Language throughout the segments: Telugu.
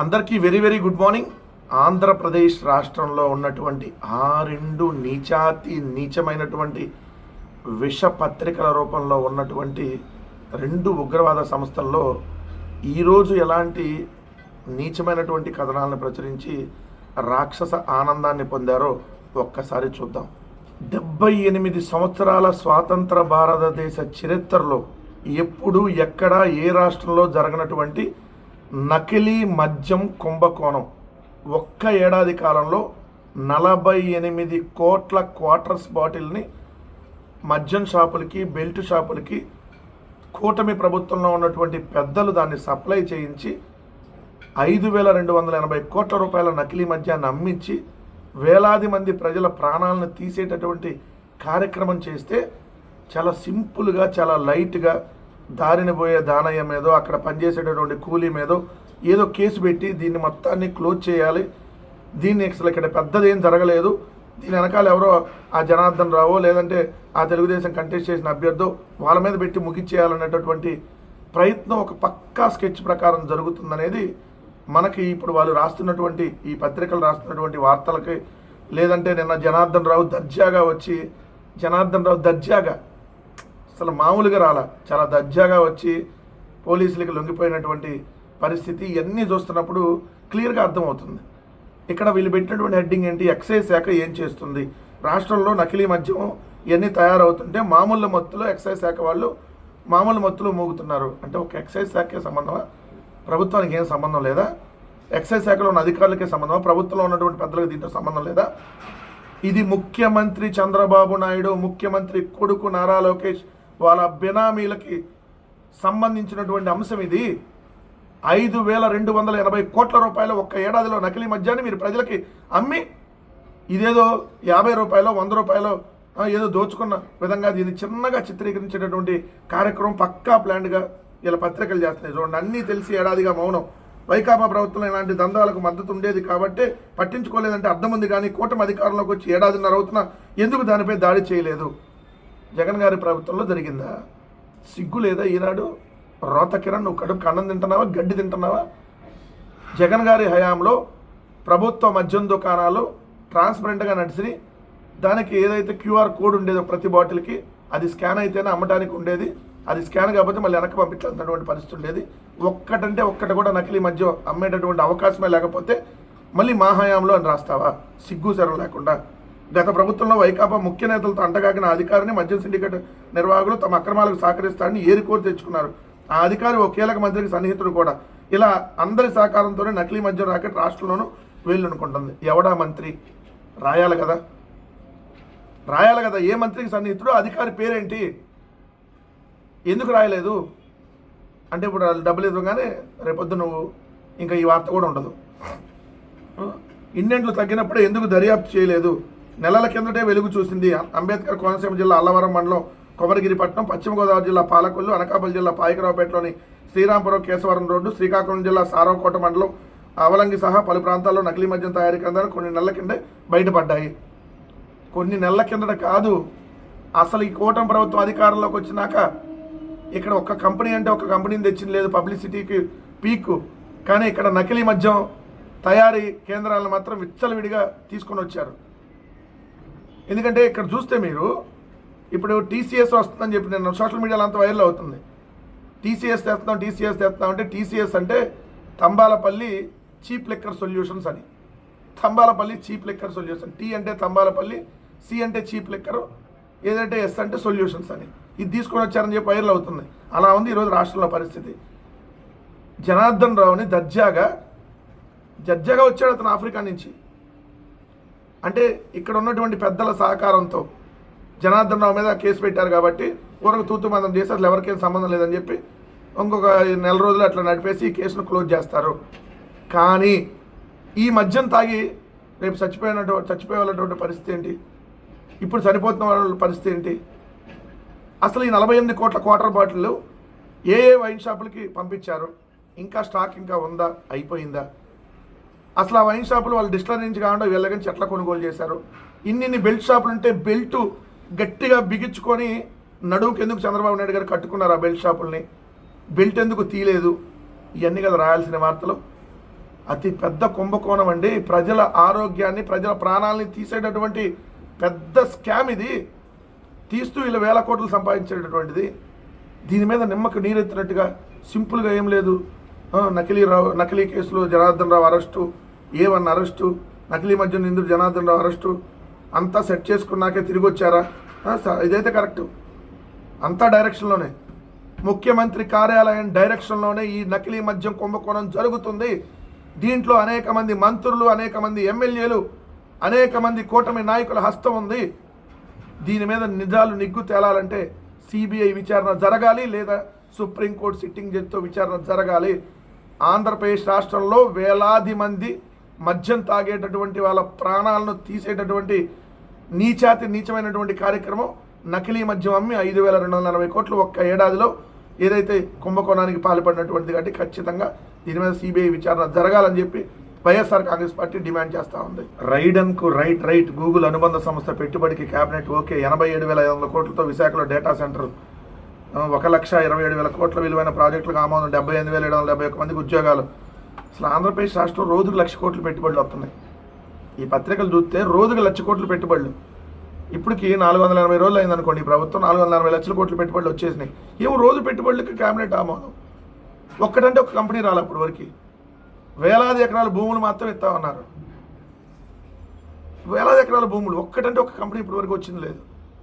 అందరికీ very very good morning. Andhra Pradesh రాష్ట్రంలో ఉన్నటువంటి ఆ రెండు నీచాతి నీచమైనటువంటి విష పత్రికల రూపంలో ఉన్నటువంటి రెండు ఉగ్రవాద సంస్థల్లో ఈరోజు ఎలాంటి నీచమైనటువంటి కథనాలను ప్రచురించి రాక్షస ఆనందాన్ని పొందారో ఒక్కసారి చూద్దాం. డెబ్బై ఎనిమిది సంవత్సరాల స్వాతంత్ర భారతదేశ చరిత్రలో ఎప్పుడు ఎక్కడ ఏ రాష్ట్రంలో జరగనటువంటి నకిలీ మద్యం కుంభకోణం. ఒక్క ఏడాది కాలంలో నలభై ఎనిమిది కోట్ల క్వార్టర్స్ బాటిల్ని మద్యం షాపులకి బెల్ట్ షాపులకి కూటమి ప్రభుత్వంలో ఉన్నటువంటి పెద్దలు దాన్ని సప్లై చేయించి ఐదు వేల రెండు వందల ఎనభై కోట్ల రూపాయల నకిలీ మద్యాన్ని అమ్మించి వేలాది మంది ప్రజల ప్రాణాలను తీసేటటువంటి కార్యక్రమం చేస్తే చాలా సింపుల్గా చాలా లైట్గా దారిన పోయే దానయ్య మీదో అక్కడ పనిచేసేటటువంటి కూలీ మీదో ఏదో కేసు పెట్టి దీన్ని మొత్తాన్ని క్లోజ్ చేయాలి. దీన్ని అసలు ఇక్కడ పెద్దది ఏం జరగలేదు. దీని వెనకాల ఎవరో ఆ జనార్దన్ రావో లేదంటే ఆ తెలుగుదేశం కంటెస్ట్ చేసిన అభ్యర్థో వాళ్ళ మీద పెట్టి ముగించేయాలనేటటువంటి ప్రయత్నం ఒక పక్కా స్కెచ్ ప్రకారం జరుగుతుందనేది మనకి ఇప్పుడు వాళ్ళు రాస్తున్నటువంటి ఈ పత్రికలు రాస్తున్నటువంటి వార్తలకి లేదంటే నిన్న జనార్దన్ రావు దర్జాగా వచ్చి జనార్దన్ రావు దర్జాగా అసలు మామూలుగా రాల. చాలా దర్జాగా వచ్చి పోలీసులకి లొంగిపోయినటువంటి పరిస్థితి ఇవన్నీ చూస్తున్నప్పుడు క్లియర్గా అర్థమవుతుంది. ఇక్కడ వీళ్ళు పెట్టినటువంటి హెడ్డింగ్ ఏంటి? ఎక్సైజ్ శాఖ ఏం చేస్తుంది? రాష్ట్రంలో నకిలీ మద్యం ఇవన్నీ తయారవుతుంటే మామూలు మత్తులో ఎక్సైజ్ శాఖ వాళ్ళు మామూలు మత్తులో మోగుతున్నారు. అంటే ఒక ఎక్సైజ్ శాఖకే సంబంధమా? ప్రభుత్వానికి ఏం సంబంధం లేదా? ఎక్సైజ్ శాఖలో ఉన్న అధికారులకే సంబంధమా? ప్రభుత్వంలో ఉన్నటువంటి పెద్దలకు దీంతో సంబంధం లేదా? ఇది ముఖ్యమంత్రి చంద్రబాబు నాయుడు ముఖ్యమంత్రి కొడుకు నారా లోకేష్ వాళ్ళ బినామీలకి సంబంధించినటువంటి అంశం ఇది. ఐదు వేల రెండు వందల ఎనభై కోట్ల రూపాయలు ఒక్క ఏడాదిలో నకిలీ మద్యాన్ని మీరు ప్రజలకి అమ్మి ఇదేదో యాభై రూపాయలు వంద రూపాయలు ఏదో దోచుకున్న విధంగా దీన్ని చిన్నగా చిత్రీకరించేటటువంటి కార్యక్రమం పక్కా ప్లాన్డ్గా ఇలా పత్రికలు చేస్తున్నాయి. చూడండి అన్నీ తెలిసి ఏడాదిగా మౌనం. వైకాపా ప్రభుత్వం ఇలాంటి దందాలకు మద్దతు ఉండేది కాబట్టి పట్టించుకోలేదంటే అర్థం ఉంది కానీ కూటమి అధికారంలోకి వచ్చి ఏడాదిన్నర అవుతున్నా ఎందుకు దానిపై దాడి చేయలేదు? జగన్ గారి ప్రభుత్వంలో జరిగిందా? సిగ్గు లేదా ఈనాడు? రోత కిరణ్ నువ్వు కడుపు అన్నం తింటున్నావా? గడ్డి తింటున్నావా? జగన్ గారి హయాంలో ప్రభుత్వ మద్యం దుకాణాలు ట్రాన్స్పరెంట్గా నడిచి దానికి ఏదైతే క్యూఆర్ కోడ్ ఉండేదో ప్రతి బాటిల్కి అది స్కాన్ అయితేనే అమ్మడానికి ఉండేది. అది స్కాన్ కాకపోతే మళ్ళీ వెనక్కి పంపించాల్సినటువంటి పరిస్థితి ఉండేది. ఒక్కటంటే ఒక్కటి కూడా నకిలీ మధ్య అమ్మేటటువంటి అవకాశమే లేకపోతే మళ్ళీ మా హయాంలో అని రాస్తావా? సిగ్గు సరం లేకుండా. గత ప్రభుత్వంలో వైకాపా ముఖ్య నేతలతో అంటగాకిన అధికారిని మద్యం సిండికేట్ నిర్వాహకులు తమ అక్రమాలకు సహకరిస్తారని ఏరికోరు తెచ్చుకున్నారు. ఆ అధికారి ఓ కీలక మంత్రికి సన్నిహితుడు కూడా. ఇలా అందరి సహకారంతోనే నకిలీ మద్యం రాకెట్ రాష్ట్రంలోనూ వీళ్ళనుకుంటుంది. ఎవడా మంత్రి? రాయాలి కదా. రాయాలి కదా. ఏ మంత్రికి సన్నిహితుడు? అధికారి పేరేంటి? ఎందుకు రాయలేదు? అంటే ఇప్పుడు వాళ్ళు డబ్బులు ఇవ్వగానే రేపొద్దు నువ్వు ఇంకా ఈ వార్త కూడా ఉండదు. ఇండెంట్లు తగ్గినప్పుడే ఎందుకు దర్యాప్తు చేయలేదు? నెలల కిందటే వెలుగు చూసింది. అంబేద్కర్ కోనసీమ జిల్లా అల్లవరం మండలం కొమరగిరిపట్నం పశ్చిమ గోదావరి జిల్లా పాలకొల్లు అనకాపల్లి జిల్లా పాయకరావుపేటలోని శ్రీరాంపురం కేశవరం రోడ్డు శ్రీకాకుళం జిల్లా సారవకోట మండలం అవలంగి సహా పలు ప్రాంతాల్లో నకిలీ మద్యం తయారీ కేంద్రాలు కొన్ని నెలల కిందే బయటపడ్డాయి. కొన్ని నెలల కిందట కాదు అసలు ఈ కూటమి ప్రభుత్వం అధికారంలోకి వచ్చినాక ఇక్కడ ఒక కంపెనీ అంటే ఒక కంపెనీని తెచ్చింది లేదు పబ్లిసిటీకి పీక్. కానీ ఇక్కడ నకిలీ మద్యం తయారీ కేంద్రాలను మాత్రం విచ్చలవిడిగా తీసుకొని వచ్చారు. ఎందుకంటే ఇక్కడ చూస్తే మీరు ఇప్పుడు టీసీఎస్ వస్తుందని చెప్పి నేను సోషల్ మీడియాలో అంత వైరల్ అవుతుంది. టీసీఎస్ తెస్తున్నాం టీసీఎస్ తెస్తున్నాం అంటే టీసీఎస్ అంటే తంబాలపల్లి చీప్ లెక్కర్ సొల్యూషన్స్ అని. Tambalapalli cheap liquor solution. T అంటే తంబాలపల్లి సి అంటే చీప్ లెక్కరు ఏదంటే ఎస్ అంటే సొల్యూషన్స్ అని. ఇది తీసుకొని వచ్చారని చెప్పి వైరల్ అవుతుంది. అలా ఉంది ఈరోజు రాష్ట్రంలో పరిస్థితి. జనార్దన్ రావుని దర్జాగా దర్జాగా వచ్చాడు అతను ఆఫ్రికా నుంచి. అంటే ఇక్కడ ఉన్నటువంటి పెద్దల సహకారంతో జనార్దన్ రావు మీద కేసు పెట్టారు కాబట్టి ఊరకు తూతు మందం చేసి అసలు ఎవరికేం సంబంధం లేదని చెప్పి ఇంకొక నెల రోజులు అట్లా నడిపేసి ఈ కేసును క్లోజ్ చేస్తారు. కానీ ఈ మద్యం తాగి రేపు చచ్చిపోయినటువంటి చచ్చిపోయే పరిస్థితి ఏంటి? ఇప్పుడు చనిపోతున్న వాళ్ళ పరిస్థితి ఏంటి? అసలు ఈ నలభై ఎనిమిది కోట్ల క్వార్టర్ బాటిల్ ఏ ఏ వైన్ షాపులకి పంపించారు? ఇంకా స్టాక్ ఇంకా ఉందా? అయిపోయిందా? అసలు ఆ వైన్ షాపులు వాళ్ళు డిస్టలర్ నుంచి కాకుండా వెళ్ళగని చెట్ల కొనుగోలు చేశారు. ఇన్ని బెల్ట్ షాపులు ఉంటే బెల్ట్ గట్టిగా బిగించుకొని నడువుకి ఎందుకు చంద్రబాబు నాయుడు గారు కట్టుకున్నారు ఆ బెల్ట్ షాపుల్ని? బెల్ట్ ఎందుకు తీయలేదు? ఇవన్నీ కదా రాయాల్సిన వార్తలు. అతి పెద్ద కుంభకోణం అండి. ప్రజల ఆరోగ్యాన్ని ప్రజల ప్రాణాలని తీసేటటువంటి పెద్ద స్కామ్ ఇది. తీస్తూ ఇలా వేల కోట్లు సంపాదించేటటువంటిది. దీని మీద నిమ్మకు నీరెత్తినట్టుగా సింపుల్గా ఏం లేదు. నకిలీ రావు నకిలీ కేసులో Janardhan Rao arrest. A one arrest? నకిలీ మధ్య నిందుడు జనార్దన్ రావు అరెస్టు? అంతా సెట్ చేసుకున్నాకే తిరిగి వచ్చారా ఇదైతే కరెక్టు. అంతా డైరెక్షన్లోనే. ముఖ్యమంత్రి కార్యాలయం డైరెక్షన్లోనే ఈ నకిలీ మద్యం కుంభకోణం జరుగుతుంది. దీంట్లో అనేక మంది మంత్రులు అనేక మంది ఎమ్మెల్యేలు అనేక మంది కూటమి నాయకుల హస్తం ఉంది. దీని మీద నిజాలు నిగ్గు తేలాలంటే సిబిఐ విచారణ జరగాలి లేదా సుప్రీంకోర్టు సిట్టింగ్ జడ్జితో విచారణ జరగాలి. ఆంధ్రప్రదేశ్ రాష్ట్రంలో వేలాది మంది మద్యం తాగేటటువంటి వాళ్ళ ప్రాణాలను తీసేటటువంటి నీచాతి నీచమైనటువంటి కార్యక్రమం నకిలీ మద్యం అమ్మి ఐదు వేల రెండు వందల నలభై కోట్లు ఒక్క ఏడాదిలో ఏదైతే కుంభకోణానికి పాల్పడినటువంటిది కాబట్టి ఖచ్చితంగా దీని మీద సిబిఐ విచారణ జరగాలని చెప్పి వైఎస్ఆర్ కాంగ్రెస్ పార్టీ డిమాండ్ చేస్తూ ఉంది. రైడన్కు రైట్ రైట్ గూగుల్ అనుబంధ సంస్థ పెట్టుబడికి కేబినెట్ ఓకే. ఎనభై ఏడు వేల ఐదు వందల కోట్లతో విశాఖలో డేటా సెంటర్. ఒక లక్ష ఇరవై ఏడు వేల కోట్ల విలువైన ప్రాజెక్టులకు ఆమోదం డెబ్బై ఎనిమిది వేల ఏడు వందల డెబ్బై ఒక మందికి ఉద్యోగాలు. అసలు ఆంధ్రప్రదేశ్ రాష్ట్రం రోజుకు లక్ష కోట్లు పెట్టుబడులు వస్తున్నాయి. ఈ పత్రికలు చూస్తే రోజుకు లక్ష కోట్లు పెట్టుబడులు. ఇప్పటికి నాలుగు వందల ఎనభై రోజులు అయిందనుకోండి ఈ ప్రభుత్వం నాలుగు వందల ఎనభై లక్షల కోట్లు పెట్టుబడులు వచ్చేసినాయి. ఏమో రోజు పెట్టుబడులకి క్యాబినెట్ ఆమోదం. ఒక్కటంటే ఒక కంపెనీ రాలి అప్పటి వరకు. వేలాది ఎకరాల భూములు మాత్రం ఇస్తామన్నారు. వేలాది ఎకరాల భూములు ఒక్కటంటే ఒక కంపెనీ ఇప్పటి వరకు వచ్చింది లేదు.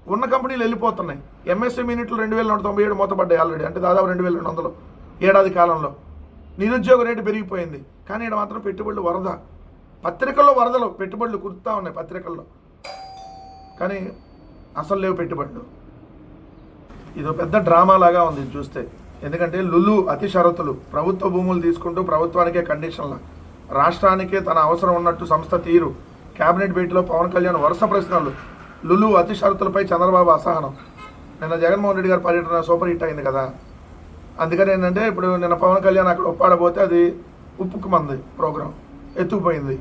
ఉన్న కంపెనీలు వెళ్ళిపోతున్నాయి. ఎంఎస్ఎం యూనిట్లు రెండు వేల నూట తొంభై ఏడు మూతపడ్డాయి ఆల్రెడీ. అంటే దాదాపు రెండు వేల రెండు వందలు ఏడాది కాలంలో. నిరుద్యోగ రేటు పెరిగిపోయింది. కానీ ఇక్కడ మాత్రం పెట్టుబడులు వరద. పత్రికల్లో వరదలు పెట్టుబడులు కుర్తా ఉన్నాయి పత్రికల్లో. కానీ అసలు లేవు పెట్టుబడులు. ఇదో పెద్ద డ్రామా లాగా ఉంది చూస్తే. ఎందుకంటే లులు అతి షరతులు. ప్రభుత్వ భూములు తీసుకుంటూ ప్రభుత్వానికే కండిషన్ల. రాష్ట్రానికే తన అవసరం ఉన్నట్టు సంస్థ తీరు. కేబినెట్ భేటీలో పవన్ కళ్యాణ్ వరుస ప్రశ్నలు. లులు అతి షరతులపై చంద్రబాబు అసహనం. నిన్న జగన్మోహన్ రెడ్డి గారి పర్యటన సూపర్ హిట్ అయింది కదా. అందుకని ఏంటంటే ఇప్పుడు నిన్న పవన్ కళ్యాణ్ అక్కడ ఒప్పాడబోతే అది ఉప్పుకు మంది ప్రోగ్రాం. ఎత్తుకుపోయింది.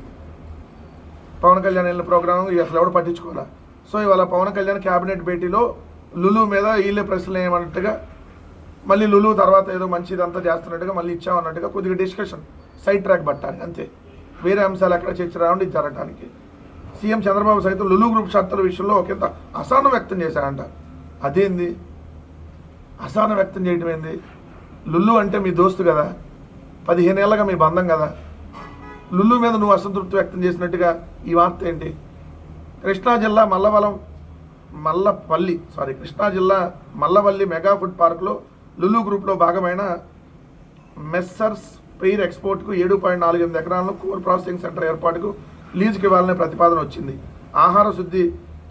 పవన్ కళ్యాణ్ వెళ్ళిన ప్రోగ్రాం అసలు ఎవడు పట్టించుకోవాలా? సో ఇవాళ పవన్ కళ్యాణ్ క్యాబినెట్ భేటీలో లులు మీద వీళ్ళే ప్రశ్నలు ఏమన్నట్టుగా మళ్ళీ లులు తర్వాత ఏదో మంచిదంతా చేస్తున్నట్టుగా మళ్ళీ ఇచ్చామన్నట్టుగా కొద్దిగా డిస్కషన్ సైడ్ ట్రాక్ పట్టడానికి అంతే. వేరే అంశాలు ఎక్కడ చర్చ రావండి జరగడానికి సీఎం చంద్రబాబు సైతం లులు గ్రూప్ షర్తుల విషయంలో ఒకంత అసహనం వ్యక్తం చేశారంట. అదేంది? అసహనం వ్యక్తం చేయడం ఏంది? లుల్లు అంటే మీ దోస్తు కదా? పదిహేను ఏళ్ళగా మీ బంధం కదా? లుల్లు మీద నువ్వు అసంతృప్తి వ్యక్తం చేసినట్టుగా ఈ వార్త ఏంటి? కృష్ణా జిల్లా మల్లవలం మల్లపల్లి సారీ కృష్ణా జిల్లా మల్లవల్లి మెగా ఫుడ్ పార్క్లో లుల్లు గ్రూప్లో భాగమైన మెస్సర్స్ పెయిర్ ఎక్స్పోర్ట్కు ఏడు పాయింట్ నాలుగు ఎనిమిది ఎకరాలను కోర్ ప్రాసెసింగ్ సెంటర్ ఏర్పాటుకు లీజుకి ఇవ్వాలనే ప్రతిపాదన వచ్చింది. ఆహార శుద్ధి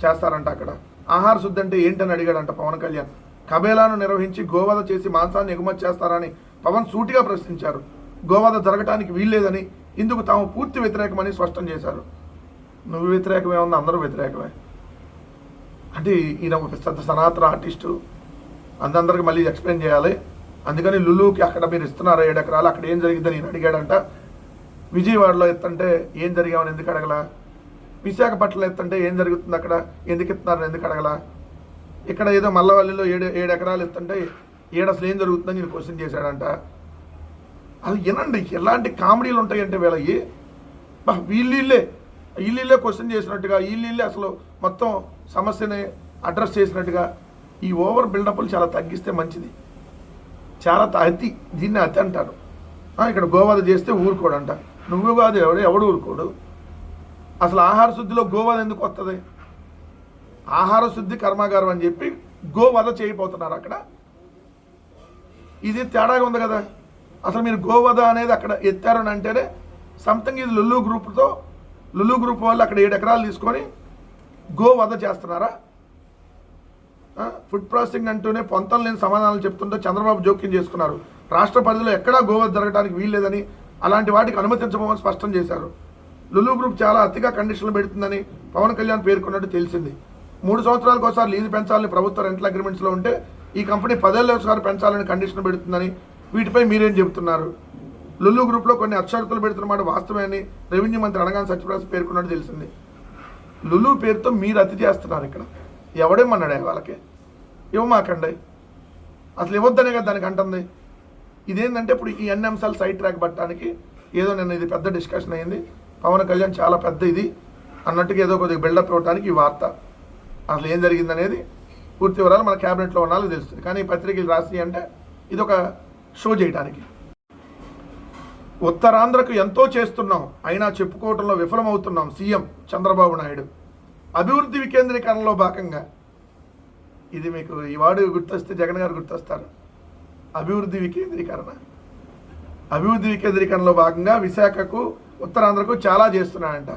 చేస్తారంట అక్కడ. ఆహార శుద్ధి అంటే ఏంటని అడిగాడంట పవన్ కళ్యాణ్. కబేలాను నిర్వహించి గోవధ చేసి మాంసాన్ని ఎగుమతి చేస్తారని పవన్ సూటిగా ప్రశ్నించారు. గోవధ జరగటానికి వీల్లేదని ఇందుకు తాము పూర్తి వ్యతిరేకమని స్పష్టం చేశారు. నువ్వు వ్యతిరేకమే ఉంది అందరూ వ్యతిరేకమే. అంటే ఈయన ఒక పెద్ద సనాతన ఆర్టిస్టు. అందరికి మళ్ళీ ఎక్స్ప్లెయిన్ చేయాలి. అందుకని లులుకి అక్కడ మీరు ఇస్తున్నారు ఏడు ఎకరాలు అక్కడ ఏం జరిగిందని నేను అడిగాడంట. విజయవాడలో ఎత్తంటే ఏం జరిగామని ఎందుకు అడగల? విశాఖపట్నంలో ఎత్తంటే ఏం జరుగుతుంది అక్కడ? ఎందుకు ఎత్తున్నారని ఎందుకు అడగల? ఇక్కడ ఏదో మల్లవల్లిలో ఏడు ఏడు ఎకరాలు ఇస్తుంటే ఏడు అసలు ఏం జరుగుతుందని నేను క్వశ్చన్ చేశాడంట. అది వినండి ఎలాంటి కామెడీలు ఉంటాయంటే వీళ్ళకి బా వీళ్ళిళ్ళే వీళ్ళే క్వశ్చన్ చేసినట్టుగా వీళ్ళిళ్ళే అసలు మొత్తం సమస్యని అడ్రస్ చేసినట్టుగా ఈ ఓవర్ బిల్డప్లు చాలా తగ్గిస్తే మంచిది. చాలా అతి దీన్ని అతి అంటారు. ఇక్కడ గోవాద చేస్తే ఊరుకోడంట. నువ్వు కాదు ఎవడు ఎవడు ఊరుకోడు? అసలు ఆహార శుద్ధిలో గోవాద ఎందుకు వస్తుంది ఆహార శుద్ధి కర్మాగారం అని చెప్పి గోవధ చేయబోతున్నారు అక్కడ. ఇది తేడాగా ఉంది కదా. అసలు మీరు గోవధ అనేది అక్కడ ఎత్తారని అంటేనే సంథింగ్ ఇది లుల్లు గ్రూప్తో లుల్లు గ్రూప్ వాళ్ళు అక్కడ ఏడు ఎకరాలు తీసుకొని గోవధ చేస్తున్నారా? ఫుడ్ ప్రాసెసింగ్ అంటూనే పొంతం లేని సమాధానాలు చెప్తుంటే చంద్రబాబు జోక్యం చేసుకున్నారు. రాష్ట్ర పరిధిలో ఎక్కడా గోవధ జరగడానికి వీల్లేదని అలాంటి వాటికి అనుమతించబోమని స్పష్టం చేశారు. లులు గ్రూప్ చాలా అతిగా కండిషన్లు పెడుతుందని పవన్ కళ్యాణ్ పేర్కొన్నట్టు తెలిసింది. మూడు సంవత్సరాలకు ఒకసారి లీజు పెంచాలని ప్రభుత్వ రెంటల్ అగ్రిమెంట్స్లో ఉంటే ఈ కంపెనీ పదేళ్ళ ఒకసారి పెంచాలని కండిషన్ పెడుతుందని వీటిపై మీరేం చెబుతున్నారు? లుల్లు గ్రూప్లో కొన్ని అక్షరతులు పెడుతున్న మాట వాస్తవమే రెవెన్యూ మంత్రి అనగానే సత్యప్రకాశ్ పేర్కొన్నట్టు తెలిసింది. లులు పేరుతో మీరు అతి చేస్తున్నారు ఇక్కడ. ఎవడేమన్నాడే వాళ్ళకి? ఇవ్వమాకండి అసలు ఇవ్వద్దనే కదా దానికి అంటుంది. ఇదేంటంటే ఇప్పుడు ఈ అన్ని అంశాలు సైడ్ ట్రాక్ పట్టడానికి ఏదో నిన్న ఇది పెద్ద డిస్కషన్ అయింది. పవన్ కళ్యాణ్ చాలా పెద్ద ఇది అన్నట్టుగా ఏదో కొద్దిగా బిల్డప్ ఇవ్వడానికి ఈ వార్త. అసలు ఏం జరిగింది అనేది పూర్తి వివరాలు మన క్యాబినెట్లో ఉన్న తెలుస్తుంది. కానీ పత్రికలు రాసి అంటే ఇది ఒక షో చేయడానికి ఉత్తరాంధ్రకు ఎంతో చేస్తున్నాం. అయినా చెప్పుకోవడంలో విఫలమవుతున్నాం సీఎం చంద్రబాబు నాయుడు. అభివృద్ధి వికేంద్రీకరణలో భాగంగా. ఇది మీకు ఈ వాడు గుర్తొస్తే జగన్ గారు గుర్తొస్తారు. అభివృద్ధి వికేంద్రీకరణ. అభివృద్ధి వికేంద్రీకరణలో భాగంగా విశాఖకు ఉత్తరాంధ్రకు చాలా చేస్తున్నాడంట.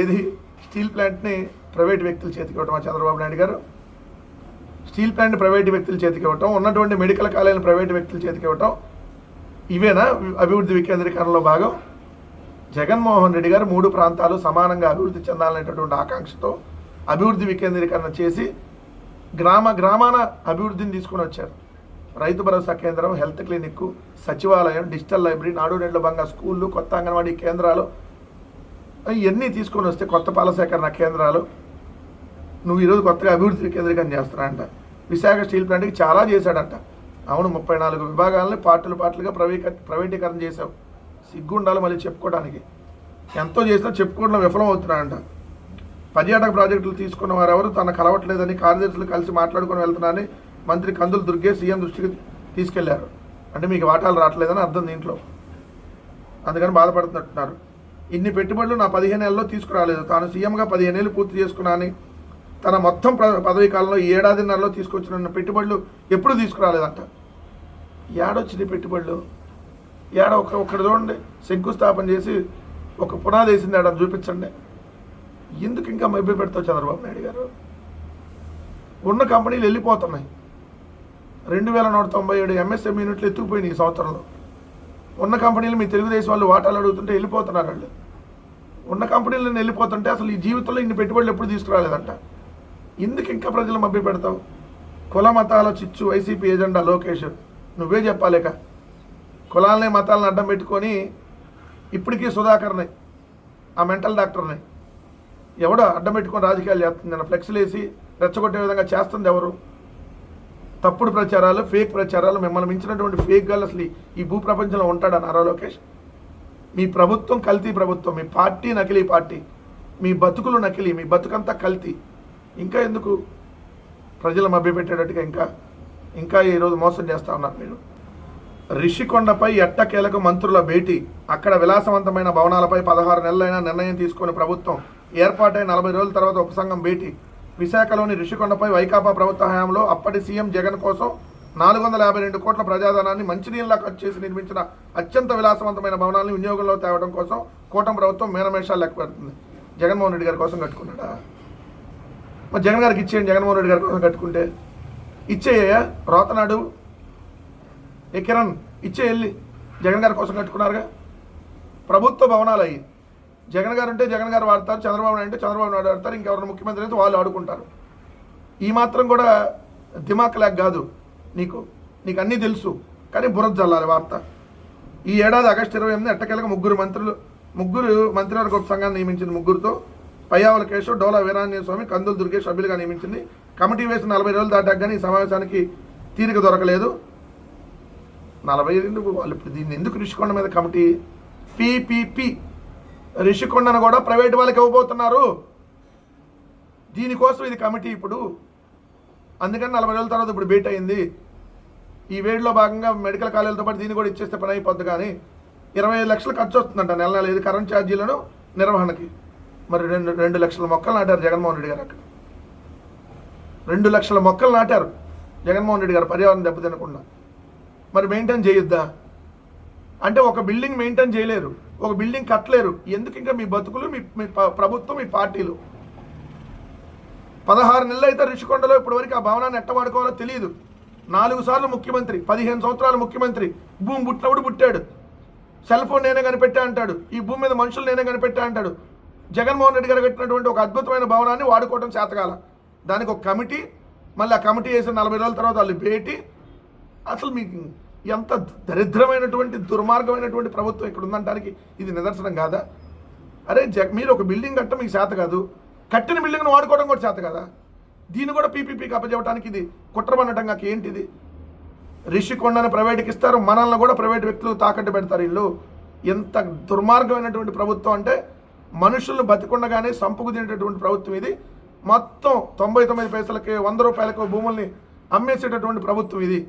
ఏది? స్టీల్ ప్లాంట్ని ప్రైవేట్ వ్యక్తుల చేతికి ఇవ్వటం చంద్రబాబు నాయుడు గారు. స్టీల్ ప్లాంట్ ప్రైవేట్ వ్యక్తుల చేతికి ఇవ్వటం ఉన్నటువంటి మెడికల్ కాలేజీలు ప్రైవేట్ వ్యక్తుల చేతికి ఇవ్వటం ఇవేనా అభివృద్ధి వికేంద్రీకరణలో భాగం? జగన్మోహన్ రెడ్డి గారు మూడు ప్రాంతాలు సమానంగా అభివృద్ధి చెందాలనేటటువంటి ఆకాంక్షతో అభివృద్ధి వికేంద్రీకరణ చేసి గ్రామ గ్రామాన అభివృద్ధిని తీసుకొని వచ్చారు. రైతు భరోసా కేంద్రం హెల్త్ క్లినిక్ సచివాలయం డిజిటల్ లైబ్రరీ నాడు నేడు బంగా స్కూళ్ళు కొత్త అంగన్వాడీ కేంద్రాలు ఇవన్నీ తీసుకొని వస్తే కొత్త పాల సేకరణ కేంద్రాలు. నువ్వు ఈరోజు కొత్తగా అభివృద్ధి కేంద్రీకరణ చేస్తానంట విశాఖ స్టీల్ ప్లాంట్కి చాలా చేశాడంట. అవును ముప్పై నాలుగు విభాగాలని పార్టీలు పార్టీలుగా ప్రవీక ప్రైవేటీకరణ చేశావు. సిగ్గుండాలి మళ్ళీ చెప్పుకోవడానికి. ఎంతో చేసినా చెప్పుకోవడంలో విఫలం అవుతున్నాడంట పర్యాటక ప్రాజెక్టులు తీసుకున్న వారు ఎవరు తన కలవట్లేదని కార్యదర్శులు కలిసి మాట్లాడుకొని వెళ్తున్నారని మంత్రి కందులు దుర్గే సీఎం దృష్టికి తీసుకెళ్ళారు. అంటే మీకు వాటాలు రావట్లేదని అర్థం దీంట్లో. అందుకని బాధపడుతున్నట్టున్నారు. ఇన్ని పెట్టుబడులు నా పదిహేను నెలల్లో తీసుకురాలేదు. తాను సీఎంగా పదిహేను ఏళ్ళు పూర్తి చేసుకున్నాను తన మొత్తం ప్ర- పదవీ కాలంలో ఏడాదిన్నరలో తీసుకొచ్చిన పెట్టుబడులు ఎప్పుడు తీసుకురాలేదంట. ఏడొచ్చింది పెట్టుబడులు? ఏడ ఒక ఒక్కడ చూడండి. శంకుస్థాపన చేసి ఒక పునాది వేసింది ఆడ చూపించండి. ఎందుకు ఇంకా మభ్య పెడతావు చంద్రబాబు నాయుడు గారు? ఉన్న కంపెనీలు వెళ్ళిపోతున్నాయి. రెండు వేల నూట తొంభై ఏడు ఎంఎస్ఎం యూనిట్లు ఎత్తుకుపోయినాయి ఈ సంవత్సరంలో. ఉన్న కంపెనీలు మీ తెలుగుదేశం వాళ్ళు వాటాలు అడుగుతుంటే వెళ్ళిపోతున్నారు వాళ్ళు. ఉన్న కంపెనీలను వెళ్ళిపోతుంటే అసలు ఈ జీవితంలో ఇన్ని పెట్టుబడులు ఎప్పుడు తీసుకురాలేదంట. ఎందుకు ఇంకా ప్రజలు మభ్య పెడతావు? కుల మతాల చిచ్చు వైసీపీ ఏజెండా లోకేష్. నువ్వే చెప్పాలేక. కులాలనే మతాలను అడ్డం పెట్టుకొని ఇప్పటికీ సుధాకర్ని ఆ మెంటల్ డాక్టర్ని. ఎవడో అడ్డం పెట్టుకొని రాజకీయాలు చేస్తుంది. నేను ఫ్లెక్స్లు వేసి రెచ్చగొట్టే విధంగా చేస్తుంది ఎవరు? తప్పుడు ప్రచారాలు ఫేక్ ప్రచారాలు మిమ్మల్ని మించినటువంటి ఫేక్ గర్ల్ అసలు ఈ- భూ ప్రపంచంలో ఉంటాడా నారా లోకేష్? మీ ప్రభుత్వం కల్తీ ప్రభుత్వం మీ పార్టీ నకిలీ పార్టీ మీ బతుకులు నకిలీ మీ బతుకంతా కల్తీ. ఇంకా ఎందుకు ప్రజలు మభ్యపెట్టేటట్టుగా ఇంకా ఇంకా ఈరోజు మోసం చేస్తా ఉన్నారు మీరు. రిషికొండపై ఎట్టకేలకు మంత్రుల భేటీ అక్కడ విలాసవంతమైన భవనాలపై పదహారు నెలలైన నిర్ణయం తీసుకుని ప్రభుత్వం ఏర్పాటై నలభై రోజుల తర్వాత ఉపసంఘం భేటీ. విశాఖలోని రిషికొండపై వైకాపా ప్రభుత్వ హయాంలో అప్పటి సీఎం జగన్ కోసం నాలుగు వందల యాభై రెండు కోట్ల ప్రజాధనాన్ని మంచినీళ్ళ ఖర్చు చేసి నిర్మించిన అత్యంత విలాసవంతమైన భవనాలను వినియోగంలో తేవడం కోసం కూటమి ప్రభుత్వం మేనమేషాలు లెక్క పెడుతుంది జగన్మోహన్ రెడ్డి గారి కోసం కట్టుకున్నాడా? మరి జగన్ గారికి ఇచ్చేయండి జగన్మోహన్ రెడ్డి గారి కోసం కట్టుకుంటే. ఇచ్చేయ్యా రోతనాడు. ఏ కిరణ్ ఇచ్చే వెళ్ళి. జగన్ గారి కోసం కట్టుకున్నారుగా? ప్రభుత్వ భవనాలు అయ్యి. జగన్ గారు ఉంటే జగన్ గారు వాడతారు చంద్రబాబు నాయుడు అంటే చంద్రబాబు నాయుడు వాడతారు ఇంకెవరైనా ముఖ్యమంత్రి అయితే వాళ్ళు ఆడుకుంటారు. ఈ మాత్రం కూడా దిమాక్ లేక కాదు. నీకు నీకు అన్నీ తెలుసు. కానీ బురద జల్లాలి వార్త. ఈ ఏడాది ఆగస్టు ఇరవై ఎనిమిది ఎట్టకేలకు ముగ్గురు మంత్రులు ముగ్గురు మంత్రివర్గ ఉపసంఘాన్ని నియమించింది ముగ్గురుతో. పయ్యావల కేశవ్ డోలా వీరాంజనేయ స్వామి కందులు దుర్గేష్ సభ్యులుగా నియమించింది. కమిటీ వేసి నలభై రోజులు దాటాక కానీ ఈ సమావేశానికి తీరిక దొరకలేదు. నలభై రెండు వాళ్ళు ఇప్పుడు దీన్ని ఎందుకు రిషికొండ మీద కమిటీ? పిపిపి. రిషికొండను కూడా ప్రైవేట్ వాళ్ళకి ఇవ్వబోతున్నారు. దీనికోసం ఇది కమిటీ ఇప్పుడు అందుకని నలభై రోజుల తర్వాత ఇప్పుడు బీట్ అయింది. ఈ వేడిలో భాగంగా మెడికల్ కాలేజీలతో పాటు దీన్ని కూడా ఇచ్చేస్తే పని అయిపోద్ది కానీ ఇరవై ఐదు లక్షలు ఖర్చు వస్తుందంట నెల నెల. ఇది కరెంట్ ఛార్జీలను నిర్వహణకి. మరి రెండు రెండు లక్షల మొక్కలు నాటారు జగన్మోహన్ రెడ్డి గారు అక్కడ. రెండు లక్షల మొక్కలు నాటారు జగన్మోహన్ రెడ్డి గారు పర్యావరణం దెబ్బతినకుండా. మరి మెయింటైన్ చేయొద్దా? అంటే ఒక బిల్డింగ్ మెయింటైన్ చేయలేరు. ఒక బిల్డింగ్ కట్టలేరు. ఎందుకు ఇంకా మీ బతుకులు మీ మీ ప- ప్రభుత్వం మీ పార్టీలు పదహారు నెలలు అయితే రిషికొండలో ఇప్పటివరకు ఆ భవనాన్ని ఎట్ట వాడుకోవాలో తెలియదు నాలుగు సార్లు ముఖ్యమంత్రి పదిహేను సంవత్సరాలు ముఖ్యమంత్రి. భూమి పుట్టినప్పుడు పుట్టాడు. సెల్ ఫోన్ నేనే కనిపెట్టా అంటాడు. ఈ భూమి మీద మనుషులు నేనే కనిపెట్టా అంటాడు. జగన్మోహన్ రెడ్డి గారు కట్టినటువంటి ఒక అద్భుతమైన భవనాన్ని వాడుకోవడం చేతకాల దానికి ఒక కమిటీ మళ్ళీ ఆ కమిటీ వేసిన నలభై రోజుల తర్వాత వాళ్ళు భేటీ. అసలు మీకు ఎంత దరిద్రమైనటువంటి దుర్మార్గమైనటువంటి ప్రభుత్వం ఇక్కడ ఉందంటానికి ఇది నిదర్శనం కాదా? అరే జగ మీరు ఒక బిల్డింగ్ కట్ట మీకు చేత కాదు. కట్టిన బిల్డింగ్ను వాడుకోవడం కూడా చేత కదా? దీన్ని కూడా పీపీపీకి అప్పచెప్పడానికి ఇది కుట్ర అనడం నాకు ఏంటిది రిషికొండను ప్రైవేట్కి ఇస్తారు మనల్ని కూడా ప్రైవేట్ వ్యక్తులు తాకట్టు పెడతారు వీళ్ళు. ఎంత దుర్మార్గమైనటువంటి ప్రభుత్వం అంటే మనుషులను బతికుండగానే సంపుకు తినేటటువంటి ప్రభుత్వం ఇది. మొత్తం తొంభై తొమ్మిది పైసలకి వంద రూపాయలకు భూముల్ని అమ్మేసేటటువంటి ప్రభుత్వం ఇది.